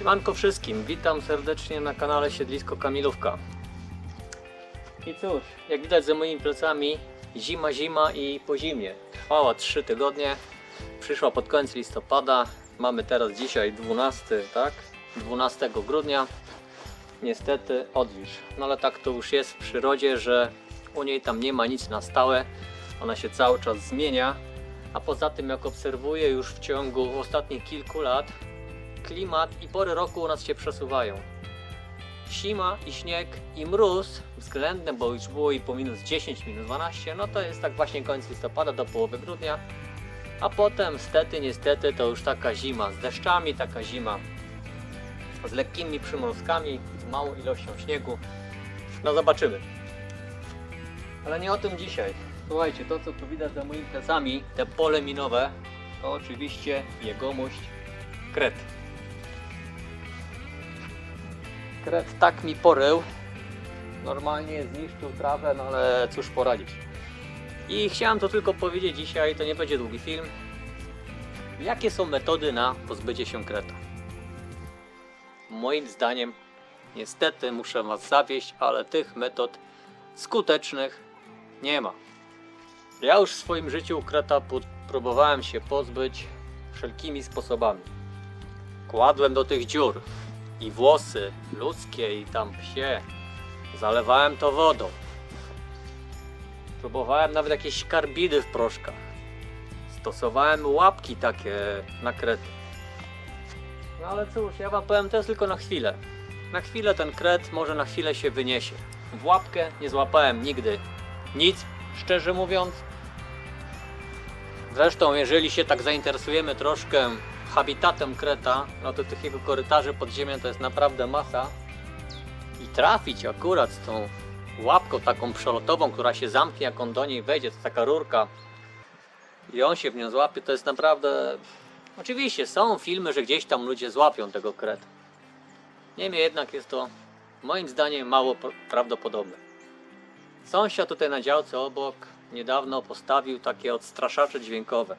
Siemanko wszystkim, witam serdecznie na kanale Siedlisko Kamilówka. I cóż, jak widać za moimi plecami, zima, zima i po zimie. Trwała 3 tygodnie, przyszła pod koniec listopada, mamy teraz dzisiaj 12, tak? 12 grudnia. Niestety odwilż. No ale tak to już jest w przyrodzie, że u niej tam nie ma nic na stałe, ona się cały czas zmienia. A poza tym, jak obserwuję już w ciągu ostatnich kilku lat, klimat i pory roku u nas się przesuwają. Zima i śnieg i mróz względem, bo już było i po minus 10, minus 12, no to jest tak właśnie koniec listopada do połowy grudnia. A potem stety, niestety to już taka zima z deszczami, taka zima z lekkimi przymrozkami, z małą ilością śniegu. No zobaczymy. Ale nie o tym dzisiaj. Słuchajcie, to co tu widać za moimi plecami, te pole minowe, to oczywiście jegomość kret. Kret tak mi porył. Normalnie zniszczył trawę, no ale cóż poradzić. I chciałem to tylko powiedzieć dzisiaj, to nie będzie długi film. Jakie są metody na pozbycie się kreta? Moim zdaniem, niestety muszę Was zawieść, ale tych metod skutecznych nie ma. Ja już w swoim życiu kreta próbowałem się pozbyć wszelkimi sposobami. Kładłem do tych dziur i włosy ludzkie i tam psie. Zalewałem to wodą. Próbowałem nawet jakieś karbidy w proszkach. Stosowałem łapki takie na krety. No ale cóż, ja wam powiem, to jest tylko na chwilę. Na chwilę ten kret może na chwilę się wyniesie. W łapkę nie złapałem nigdy nic, szczerze mówiąc. Zresztą, jeżeli się tak zainteresujemy troszkę habitatem kreta, no to tych jego korytarzy pod ziemią to jest naprawdę masa. I trafić akurat z tą łapką taką przelotową, która się zamknie, jak on do niej wejdzie, to taka rurka i on się w nią złapie, to jest naprawdę... Oczywiście są filmy, że gdzieś tam ludzie złapią tego kreta. Niemniej jednak jest to moim zdaniem mało pra- prawdopodobne. Sąsiad tutaj na działce obok niedawno postawił takie odstraszacze dźwiękowe.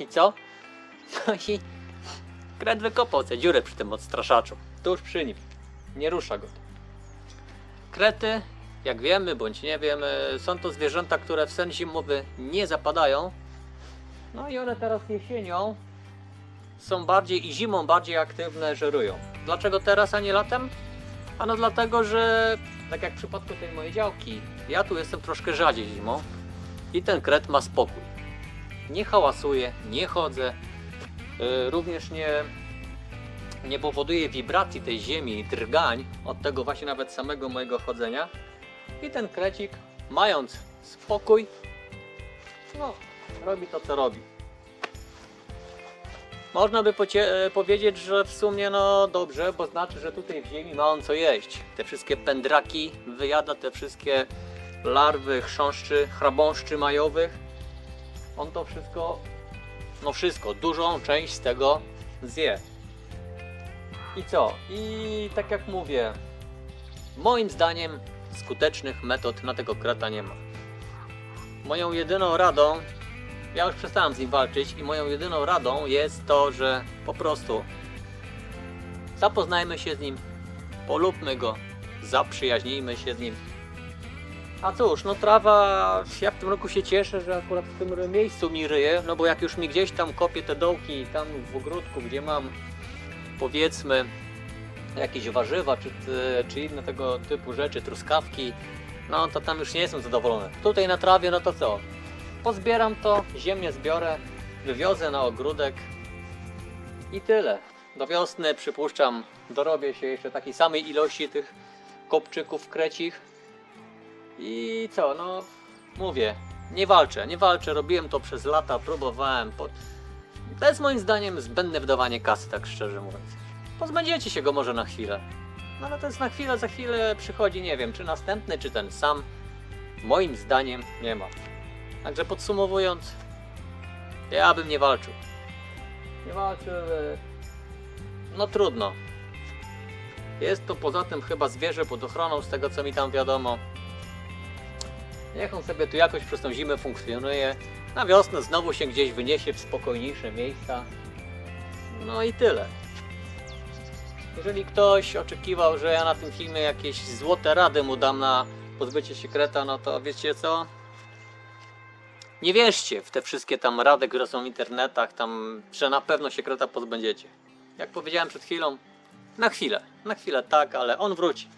I co? No i kret wykopał tę dziurę przy tym odstraszaczu. Tuż przy nim. Nie rusza go. Krety, jak wiemy bądź nie wiemy, są to zwierzęta, które w sen zimowy nie zapadają. No i one teraz jesienią są bardziej i zimą bardziej aktywne, żerują. Dlaczego teraz, a nie latem? Ano dlatego, że tak jak w przypadku tej mojej działki, ja tu jestem troszkę rzadziej zimą i ten kret ma spokój. Nie hałasuje, nie chodzę, również nie, nie powoduje wibracji tej ziemi drgań od tego właśnie nawet samego mojego chodzenia. I ten krecik, mając spokój, no, robi to co robi. Można by e, powiedzieć, że w sumie no dobrze, bo znaczy, że tutaj w ziemi ma on co jeść. Te wszystkie pędraki wyjada, te wszystkie larwy, chrząszczy, chrabąszczy majowych. On to wszystko, no wszystko, dużą część z tego zje. I co? I tak jak mówię, moim zdaniem skutecznych metod na tego kreta nie ma. Moją jedyną radą ja już przestałem z nim walczyć i moją jedyną radą jest to, że po prostu zapoznajmy się z nim, polubmy go, zaprzyjaźnijmy się z nim. A cóż, no trawa, ja w tym roku się cieszę, że akurat w tym miejscu mi ryje, no bo jak już mi gdzieś tam kopię te dołki tam w ogródku, gdzie mam powiedzmy jakieś warzywa czy, czy inne tego typu rzeczy, truskawki, no to tam już nie jestem zadowolony. Tutaj na trawie, no to co? Pozbieram to, ziemię zbiorę, wywiozę na ogródek i tyle. Do wiosny przypuszczam, dorobię się jeszcze takiej samej ilości tych kopczyków krecich. I co, no mówię, nie walczę, nie walczę, robiłem to przez lata, próbowałem. Po... To jest moim zdaniem zbędne wydawanie kasy, tak szczerze mówiąc. Pozbędziecie się go może na chwilę. No ale to jest na chwilę, za chwilę przychodzi, nie wiem, czy następny, czy ten sam. Moim zdaniem nie ma. Także podsumowując, ja bym nie walczył. Nie walczył. No trudno. Jest to poza tym chyba zwierzę pod ochroną, z tego co mi tam wiadomo. Niech on sobie tu jakoś przez tą zimę funkcjonuje. Na wiosnę znowu się gdzieś wyniesie w spokojniejsze miejsca. No i tyle. Jeżeli ktoś oczekiwał, że ja na tym filmie jakieś złote rady mu dam na pozbycie się kreta, no to wiecie co? Nie wierzcie w te wszystkie tam rady, które są w internetach, tam, że na pewno się kreta pozbędziecie. Jak powiedziałem przed chwilą, na chwilę, na chwilę tak, ale on wróci.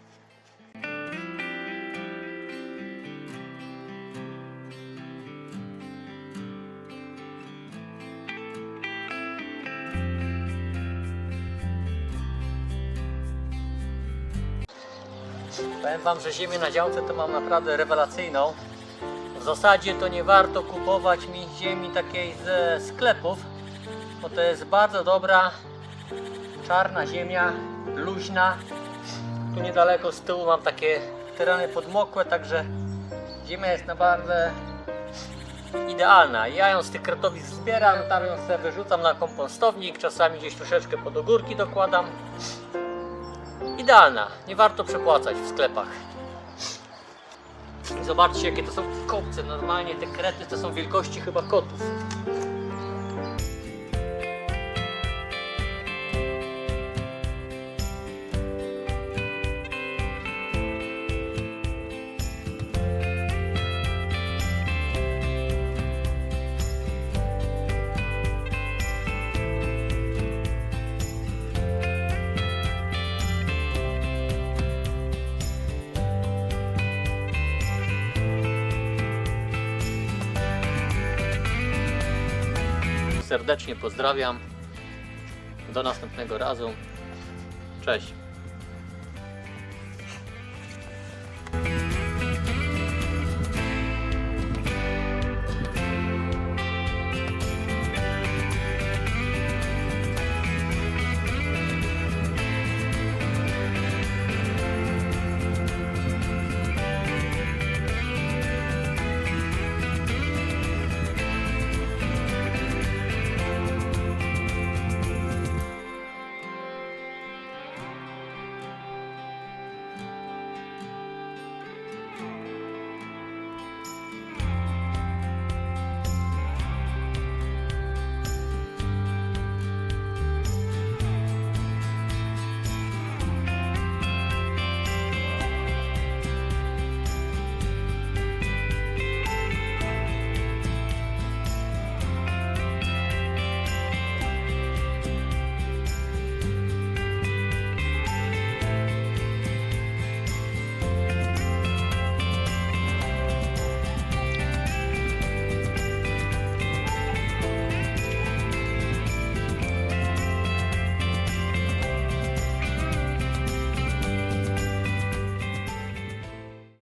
Powiem Wam, że ziemię na działce to mam naprawdę rewelacyjną. W zasadzie to nie warto kupować mi ziemi takiej ze sklepów, bo to jest bardzo dobra czarna ziemia, luźna. Tu niedaleko z tyłu mam takie tereny podmokłe, także ziemia jest naprawdę idealna. Ja ją z tych kretowisk zbieram, tam ją sobie wyrzucam na kompostownik, czasami gdzieś troszeczkę pod ogórki dokładam. Idealna, nie warto przepłacać w sklepach. Zobaczcie jakie to są kopce, normalnie te krety to są wielkości chyba kotów. Serdecznie pozdrawiam. Do następnego razu. Cześć.